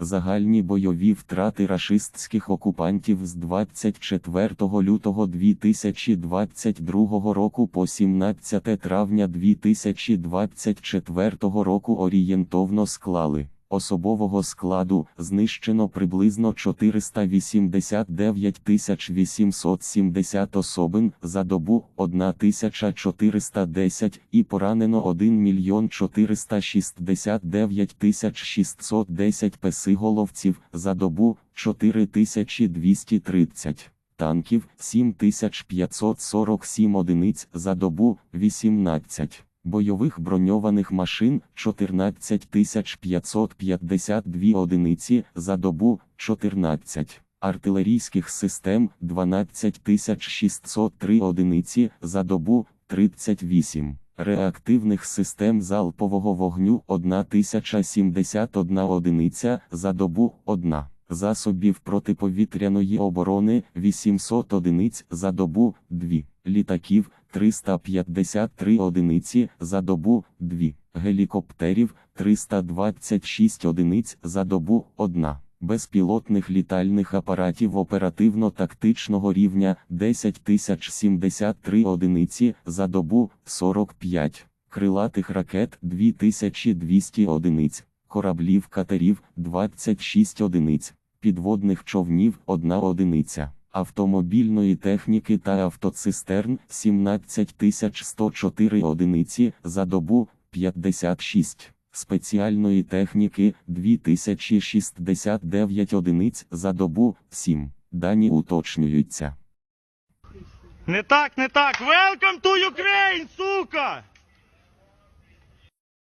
Загальні бойові втрати рашистських окупантів з 24 лютого 2022 року по 17 травня 2024 року орієнтовно склали. Особового складу знищено приблизно 489 870 особин за добу 1410 і поранено 1 мільйон 469 610 песиголовців за добу 4230 танків 7547 одиниць за добу 18 бойових броньованих машин 14552 одиниці за добу 14, артилерійських систем 12603 одиниці за добу 38, реактивних систем залпового вогню 1071 одиниця за добу 1. Засобів протиповітряної оборони 800 одиниць за добу 2, літаків 353 одиниці за добу 2, гелікоптерів 326 одиниць за добу 1, безпілотних літальних апаратів оперативно-тактичного рівня 10073 одиниці за добу 45, крилатих ракет 2200 одиниць, кораблів катерів 26 одиниць, підводних човнів 1 одиниця автомобільної техніки та автоцистерн 17104 одиниці за добу 56, спеціальної техніки 2069 одиниць за добу 7. Дані уточнюються. Не так, не так. Welcome to